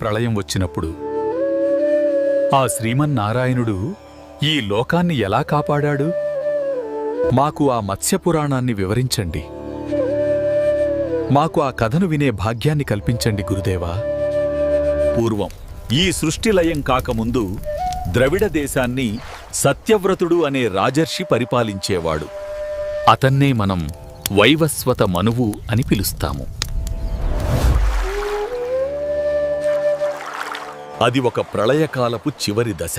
ప్రళయం వచ్చినప్పుడు ఆ శ్రీమన్నారాయణుడు ఈ లోకాన్ని ఎలా కాపాడాడు? మాకు ఆ మత్స్యపురాణాన్ని వివరించండి. మాకు ఆ కథను వినే భాగ్యాన్ని కల్పించండి గురుదేవా. పూర్వం ఈ సృష్టిలయం కాకముందు ద్రవిడ దేశాన్ని సత్యవ్రతుడు అనే రాజర్షి పరిపాలించేవాడు. అతన్నే మనం వైవస్వత మనువు అని పిలుస్తాము. అది ఒక ప్రళయకాలపు చివరి దశ.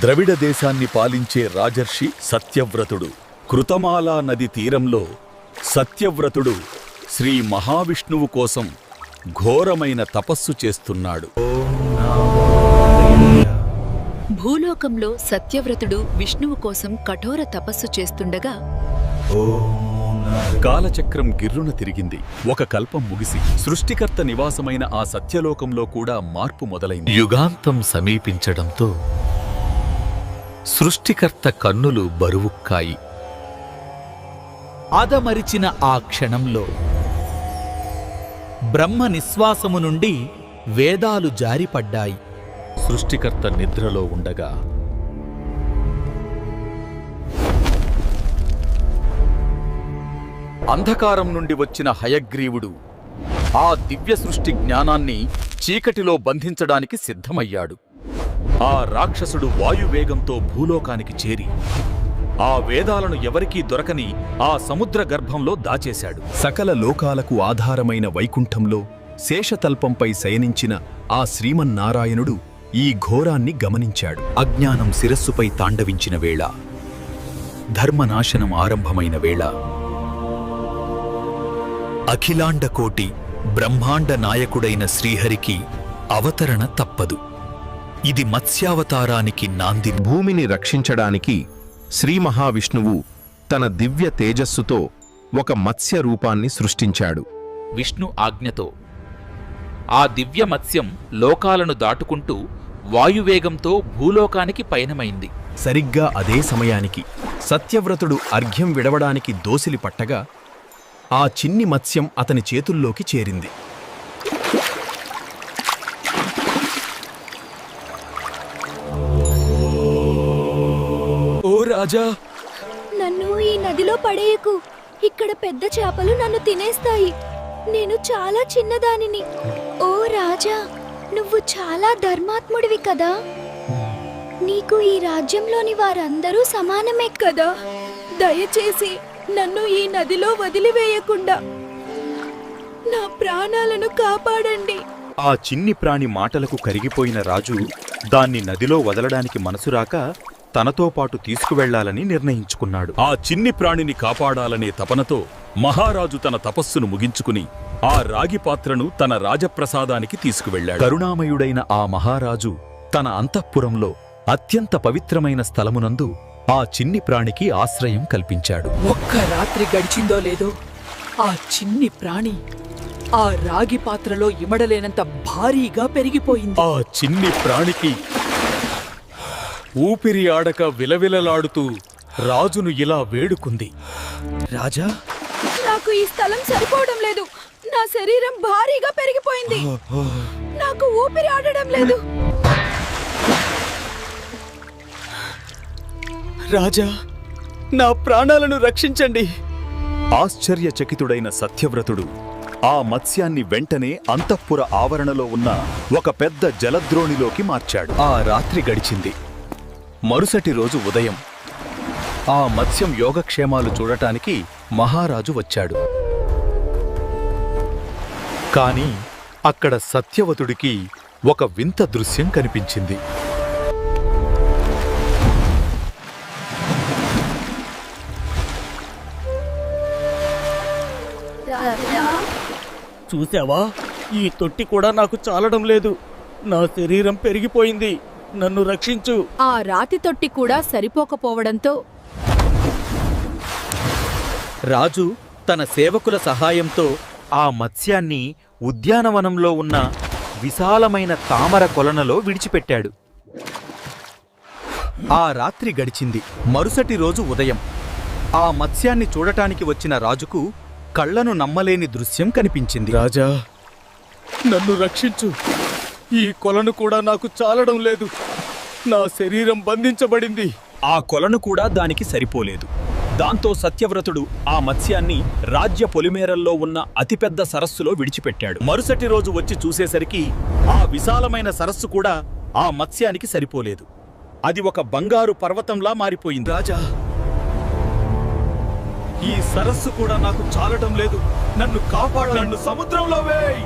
ద్రవిడ దేశాన్ని పాలించే రాజర్షి సత్యవ్రతుడు. కృతమాలా నది తీరంలో సత్యవ్రతుడు శ్రీ మహావిష్ణువు కోసం ఘోరమైన తపస్సు చేస్తున్నాడు. భూలోకంలో సత్యవ్రతుడు విష్ణువు కోసం కఠోర తపస్సు చేస్తుండగా కాలచక్రం గిర్రున తిరిగింది. ఒక కల్పం ముగిసి సృష్టికర్త నివాసమైన ఆ సత్యలోకంలో కూడా మార్పు మొదలైంది. యుగాంతం సమీపించడంతో సృష్టికర్త కన్నులు బరువుక్కాయి. ఆదమరిచిన ఆ క్షణంలో బ్రహ్మ నిశ్వాసము నుండి వేదాలు జారిపడ్డాయి. సృష్టికర్త నిద్రలో ఉండగా అంధకారం నుండి వచ్చిన హయగ్రీవుడు ఆ దివ్య సృష్టి జ్ఞానాన్ని చీకటిలో బంధించడానికి సిద్ధమయ్యాడు. ఆ రాక్షసుడు వాయువేగంతో భూలోకానికి చేరి ఆ వేదాలను ఎవరికీ దొరకని ఆ సముద్ర గర్భంలో దాచేశాడు. సకల లోకాలకు ఆధారమైన వైకుంఠంలో శేషతల్పంపై శయనించిన ఆ శ్రీమన్నారాయణుడు ఈ ఘోరాన్ని గమనించాడు. అజ్ఞానం శిరస్సుపై తాండవించిన వేళ ధర్మనాశనం ఆరంభమైన వేళ అఖిలాండకోటి బ్రహ్మాండ నాయకుడైన శ్రీహరికి అవతరణ తప్పదు. ఇది మత్స్యావతారానికి నాంది. భూమిని రక్షించడానికి శ్రీ మహావిష్ణువు తన దివ్య తేజస్సుతో ఒక మత్స్య రూపాన్ని సృష్టించాడు. విష్ణు ఆజ్ఞతో ఆ దివ్య మత్స్యం లోకాలను దాటుకుంటూ వాయువేగంతో భూలోకానికి పయనమైంది. సరిగ్గా అదే సమయానికి సత్యవ్రతుడు అర్ఘ్యం విడవడానికి దోసిలి పట్టగా ఆ చిన్ని మత్స్యం అతని చేతుల్లోకి చేరింది. ఓ రాజా! నన్ను ఈ నదిలో పడేయకు. ఇక్కడ పెద్ద చేపలు నన్ను తినేస్తాయి. నేను చాలా చిన్నదానిని. ఓ రాజా నువ్వు చాలా ధర్మాత్ముడివి కదా. నీకు ఈ రాజ్యంలోని వారందరూ సమానమే కదా. దయచేసి నన్ను ఈ నదిలో వదిలివేయకుండా నా ప్రాణాలను కాపాడండి. ఆ చిన్ని ప్రాణి మాటలకు కరిగిపోయిన రాజు దాన్ని నదిలో వదలడానికి మనసు రాక తనతో పాటు తీసుకువెళ్ళాలని నిర్ణయించుకున్నాడు. ఆ చిన్ని ప్రాణిని కాపాడాలనే తపనతో మహారాజు తన తపస్సును ముగించుకుని ఆ రాగి పాత్రను తన రాజప్రసాదానికి తీసుకువెళ్ళాడు. కరుణామయుడైన ఆ మహారాజు తన అంతఃపురంలో అత్యంత పవిత్రమైన స్థలమునందు ఆ చిన్ని ప్రాణికి ఆశ్రయం కల్పించాడు. ఒక్క రాత్రి గడిచిందో లేదో ఆ చిన్ని ప్రాణి ఆ రాగి పాత్రలో ఇమడలేనంత భారీగా పెరిగిపోయింది. ఆ చిన్ని ప్రాణికి ఊపిరి ఆడక విలవిలలాడుతూ రాజును ఇలా వేడుకుంది. రాజా? నాకు ఈ స్థలం సరిపోవడం లేదు. నా శరీరం భారీగా పెరిగిపోయింది. నాకు ఊపిరి ఆడడం లేదు. రాజా నా ప్రాణాలను రక్షించండి. ఆశ్చర్యచకితుడైన సత్యవ్రతుడు ఆ మత్స్యాన్ని వెంటనే అంతఃపుర ఆవరణలో ఉన్న ఒక పెద్ద జలద్రోణిలోకి మార్చాడు. ఆ రాత్రి గడిచింది. మరుసటి రోజు ఉదయం ఆ మత్స్యం యోగక్షేమాలు చూడటానికి మహారాజు వచ్చాడు. కాని అక్కడ సత్యవతుడికి ఒక వింత దృశ్యం కనిపించింది. చూసావా ఈ తొట్టి కూడా నాకు చాలడం లేదు. నా శరీరం పెరిగిపోయింది. నన్ను రక్షించు. ఆ రాతి తొట్టి కూడా సరిపోకపోవడంతో రాజు తన సేవకుల సహాయంతో ఆ మత్స్యాన్ని ఉద్యానవనంలో ఉన్న విశాలమైన తామర కొలనలో విడిచిపెట్టాడు. ఆ రాత్రి గడిచింది. మరుసటి రోజు ఉదయం. ఆ మత్స్యాన్ని చూడటానికి వచ్చిన రాజుకు కళ్ళను నమ్మలేని దృశ్యం కనిపించింది. రాజా! నన్ను రక్షించు. ఈ కొలను కూడా నాకు చాలడం లేదు. నా శరీరం బంధించబడింది. ఆ కొలను కూడా దానికి సరిపోలేదు. దాంతో సత్యవ్రతుడు ఆ మత్స్యాన్ని రాజ్య పొలిమేరల్లో ఉన్న అతిపెద్ద సరస్సులో విడిచిపెట్టాడు. మరుసటి రోజు వచ్చి చూసేసరికి ఆ విశాలమైన సరస్సు కూడా ఆ మత్స్యానికి సరిపోలేదు. అది ఒక బంగారు పర్వతంలా మారిపోయింది. రాజా! ఈ సరస్సు కూడా నాకు చాలటం లేదు. నన్ను కాపాడు. నన్ను సముద్రంలో వేయ్!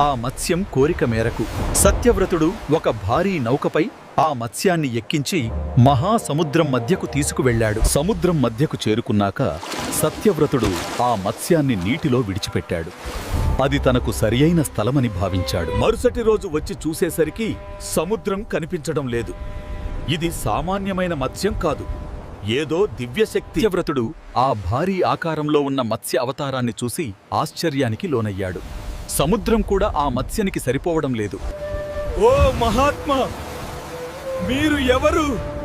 ఆ మత్స్యం కోరిక మేరకు సత్యవ్రతుడు ఒక భారీ నౌకపై ఆ మత్స్యాన్ని ఎక్కించి మహాసముద్రం మధ్యకు తీసుకువెళ్ళాడు. సముద్రం మధ్యకు చేరుకున్నాక సత్యవ్రతుడు ఆ మత్స్యాన్ని నీటిలో విడిచిపెట్టాడు. అది తనకు సరియైన స్థలమని భావించాడు. మరుసటి రోజు వచ్చి చూసేసరికి సముద్రం కనిపించడం లేదు. ఇది సామాన్యమైన మత్స్యం కాదు. ఏదో దివ్యశక్తి. సత్యవ్రతుడు ఆ భారీ ఆకారంలో ఉన్న మత్స్య అవతారాన్ని చూసి ఆశ్చర్యానికి లోనయ్యాడు. సముద్రం కూడా ఆ మత్స్యానికి సరిపోవడం లేదు. ఓ మహాత్మా! మీరు ఎవరు?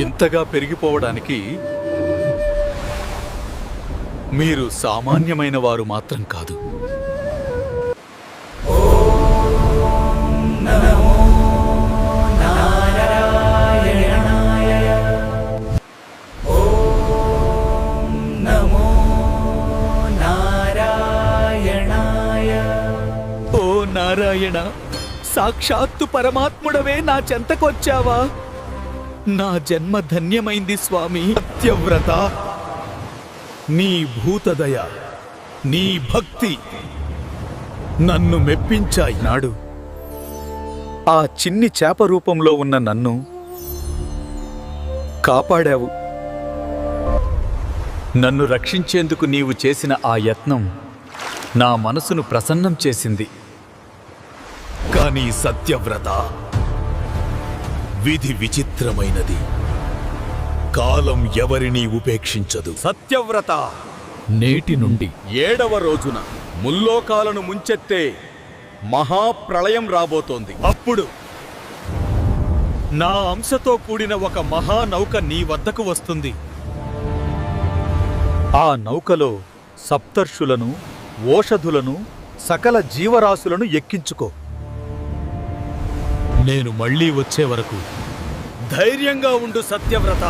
ఇంతగా పెరిగిపోవడానికి మీరు సామాన్యమైన వారు మాత్రం కాదు. నారాయణ సాక్షాత్తు పరమాత్ముడవే నా చెంతకొచ్చావా? నా జన్మ ధన్యమైంది స్వామి. సత్యవ్రత నీ భూతదయ నీ భక్తి నన్ను మెప్పించాయి. నాడు ఆ చిన్ని చేప రూపంలో ఉన్న నన్ను కాపాడావు. నన్ను రక్షించేందుకు నీవు చేసిన ఆ యత్నం నా మనసును ప్రసన్నం చేసింది. కానీ సత్యవ్రత. విధి విచిత్రమైనది. కాలం ఎవరినీ ఉపేక్షించదు. సత్యవ్రత. నేటి నుండి ఏడవ రోజున ముల్లోకాలను ముంచెత్తే మహాప్రళయం రాబోతోంది. అప్పుడు నా అంశతో కూడిన ఒక మహానౌక నీ వద్దకు వస్తుంది. ఆ నౌకలో సప్తర్షులను ఓషధులను సకల జీవరాశులను ఎక్కించుకో. నేను మళ్ళీ వచ్చే వరకు ధైర్యంగా ఉండు సత్యవ్రత.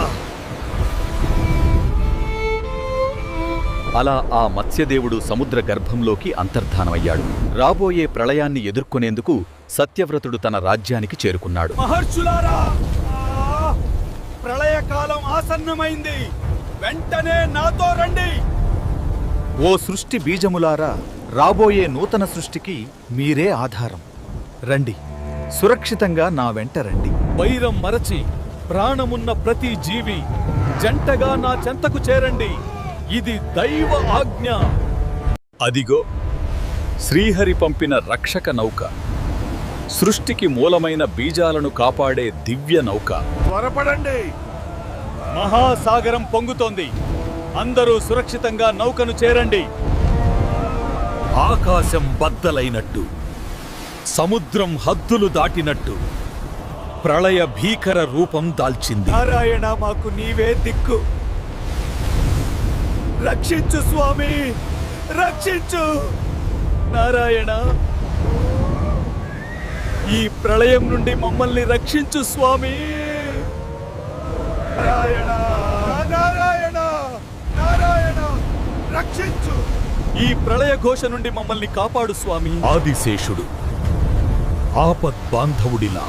అలా ఆ మత్స్యదేవుడు సముద్ర గర్భంలోకి అంతర్ధానమయ్యాడు. రాబోయే ప్రళయాన్ని ఎదుర్కొనేందుకు సత్యవ్రతుడు తన రాజ్యానికి చేరుకున్నాడు. మహర్షులారా! ప్రళయకాలం ఆసన్నమైంది. వెంటనే నాతో రండి. ఓ సృష్టి బీజములారా రాబోయే నూతన సృష్టికి మీరే ఆధారం. రండి. సురక్షితంగా నా వెంట రండి. వైరం మరచి ప్రాణమున్న ప్రతి జీవి జంటగా నా చెంతకు చేరండి. ఇది దైవ ఆజ్ఞ. అదిగో శ్రీహరి పంపిన రక్షక నౌక. సృష్టికి మూలమైన బీజాలను కాపాడే దివ్య నౌక. త్వరపడండి. మహాసాగరం పొంగుతోంది. అందరూ సురక్షితంగా నౌకను చేరండి. ఆకాశం బద్దలైనట్టు. సముద్రం హద్దులు దాటినట్టు ప్రళయ భీకర రూపం దాల్చింది. నారాయణ మాకు నీవే దిక్కు. రక్షించు స్వామి రక్షించు. నారాయణ ఈ ప్రళయం నుండి మమ్మల్ని రక్షించు స్వామి. నారాయణ నారాయణ నారాయణ రక్షించు. ఈ ప్రళయ ఘోష నుండి మమ్మల్ని కాపాడు స్వామి. ఆదిశేషుడు ఆపద్ బాంధవుడిలా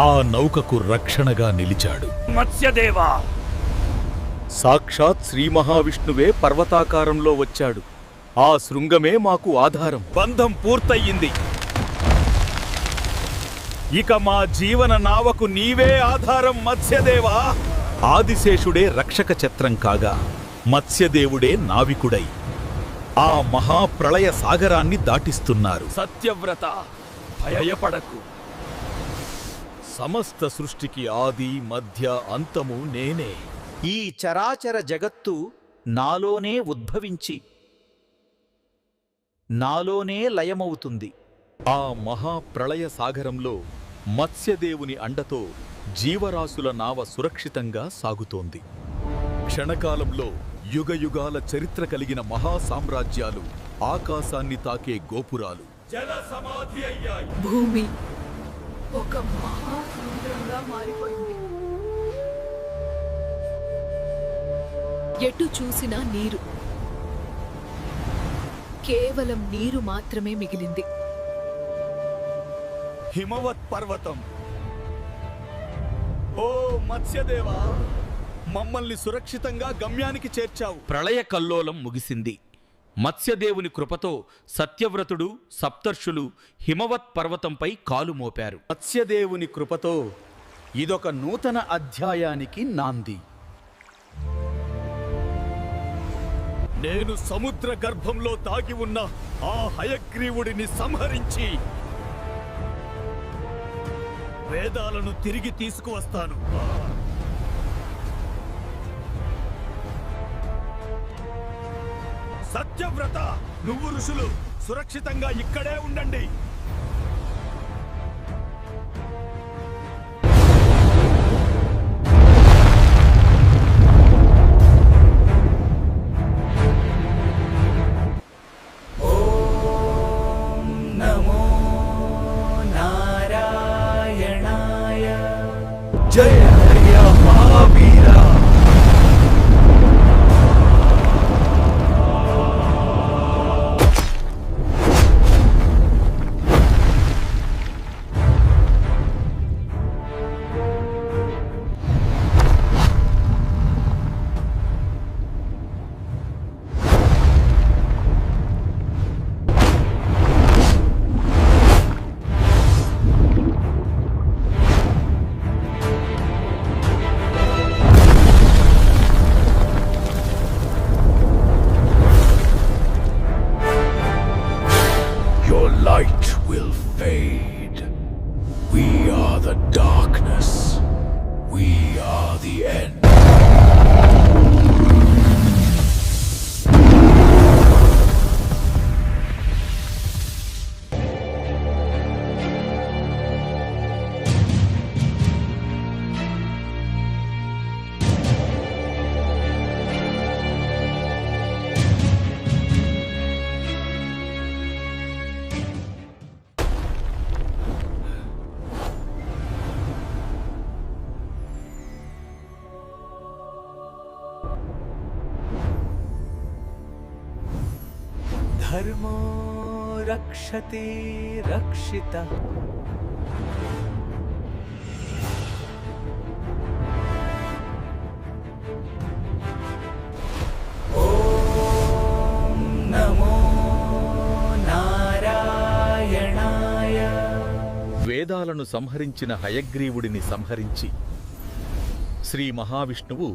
ఆ నౌకకు రక్షణగా నిలిచాడు. మత్స్యదేవా! సాక్షాత్ శ్రీ మహావిష్ణువే పర్వతాకారంలో వచ్చాడు. ఆ శృంగమే మాకు ఆధారం. బంధం పూర్తయింది. ఇక మా జీవన నావకు నీవే ఆధారం మత్స్యదేవా! ఆదిశేషుడే రక్షక చత్రం కాగా మత్స్యదేవుడే నావికుడై. ఆ మహాప్రళయ సాగరాన్ని దాటిస్తున్నారు. సత్యవ్రత భయపడకు. సమస్త సృష్టికి ఆది మధ్య అంతము నేనే. ఈ చరాచర జగత్తు నాలోనే ఉద్భవించి నాలోనే లయమవుతుంది. ఆ మహాప్రళయ సాగరంలో మత్స్యదేవుని అండతో జీవరాశుల నావ సురక్షితంగా సాగుతోంది. క్షణకాలంలో యుగయుగాల చరిత్ర కలిగిన మహా సామ్రాజ్యాలు ఆకాశాన్ని తాకే గోపురాలు. భూమి ఒక మహాసముద్రంగా మారిపోయింది. ఎటు చూసినా నీరు. కేవలం నీరు మాత్రమే మిగిలింది. హిమవత్ పర్వతం. ఓ మత్స్యదేవా! మమ్మల్ని సురక్షితంగా గమ్యానికి చేర్చావు. ప్రళయ కల్లోలం ముగిసింది. మత్స్యదేవుని కృపతో సత్యవ్రతుడు సప్తర్షులు హిమవత్ పర్వతంపై కాలు మోపారు. మత్స్యదేవుని కృపతో ఇదొక నూతన అధ్యాయానికి నాంది. నేను సముద్ర గర్భంలో దాగి ఉన్న ఆ హయగ్రీవుడిని సంహరించి వేదాలను తిరిగి తీసుకువస్తాను. సత్యవ్రత. నువ్వు ఋషులు. సురక్షితంగా ఇక్కడే ఉండండి. Fade. ధర్మో రక్షతే రక్షిత వేదాలను సంహరించిన హయగ్రీవుడిని సంహరించి శ్రీ మహావిష్ణువు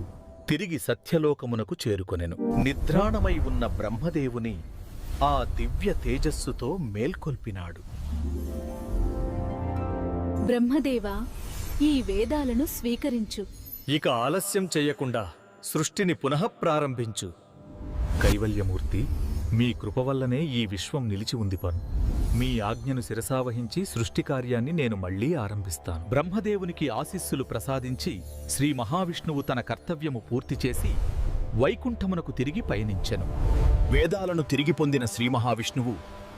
తిరిగి సత్యలోకమునకు చేరుకొనెను. నిద్రాణమై ఉన్న బ్రహ్మదేవుని ఆ దివ్య తేజస్సుతో మేల్కొల్పినాడు. బ్రహ్మదేవా ఈ వేదాలను స్వీకరించు. ఇక ఆలస్యం చెయ్యకుండా సృష్టిని పునః ప్రారంభించు. కైవల్యమూర్తి మీ కృప వల్లనే ఈ విశ్వం నిలిచి ఉంది పను. మీ ఆజ్ఞను శిరసావహించి సృష్టి కార్యాన్ని నేను మళ్ళీ ఆరంభిస్తాను. బ్రహ్మదేవునికి ఆశీస్సులు ప్రసాదించి శ్రీ మహావిష్ణువు తన కర్తవ్యము పూర్తి చేసి వైకుంఠమునకు తిరిగి పయనించెను. వేదాలను తిరిగి పొందిన శ్రీ మహావిష్ణువు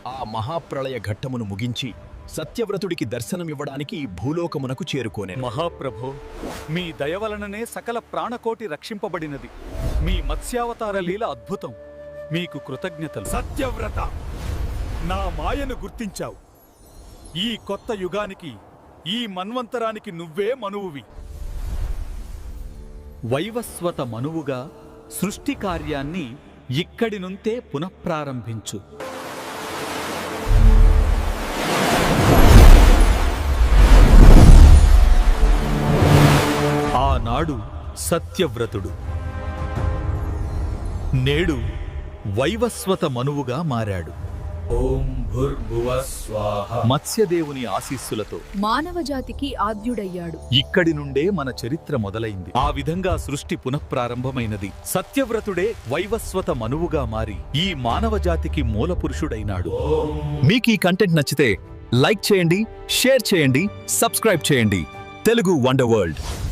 ఆ మహాప్రళయ ఘట్టమును ముగించి సత్యవ్రతుడికి దర్శనమివ్వడానికి భూలోకమునకు చేరుకోనెను. మహాప్రభో మీ దయ వలననే సకల ప్రాణకోటి రక్షింపబడినది. మీ మత్స్యావతార లీల అద్భుతం. మీకు కృతజ్ఞతలు. సత్యవ్రత! నా మాయను గుర్తించావు. ఈ కొత్త యుగానికి ఈ మన్వంతరానికి నువ్వే మనువువి. వైవస్వత మనువుగా సృష్టి కార్యాన్ని ఇక్కడి నుంతే పునఃప్రారంభించు. ఆనాడు సత్యవ్రతుడు. నేడు వైవస్వత మనువుగా మారాడు. ఓం మత్స్యదేవుని ఆశీస్సులతో మానవ జాతికి ఆద్యుడయ్యాడు. ఇక్కడి నుండే మన చరిత్ర మొదలైంది. ఆ విధంగా సృష్టి పునఃప్రారంభమైనది. సత్యవ్రతుడే వైవస్వత మనువుగా మారి ఈ మానవ జాతికి మూలపురుషుడైనాడు. మీకు ఈ కంటెంట్ నచ్చితే లైక్ చేయండి షేర్ చేయండి సబ్స్క్రైబ్ చేయండి. Telugu wonder world.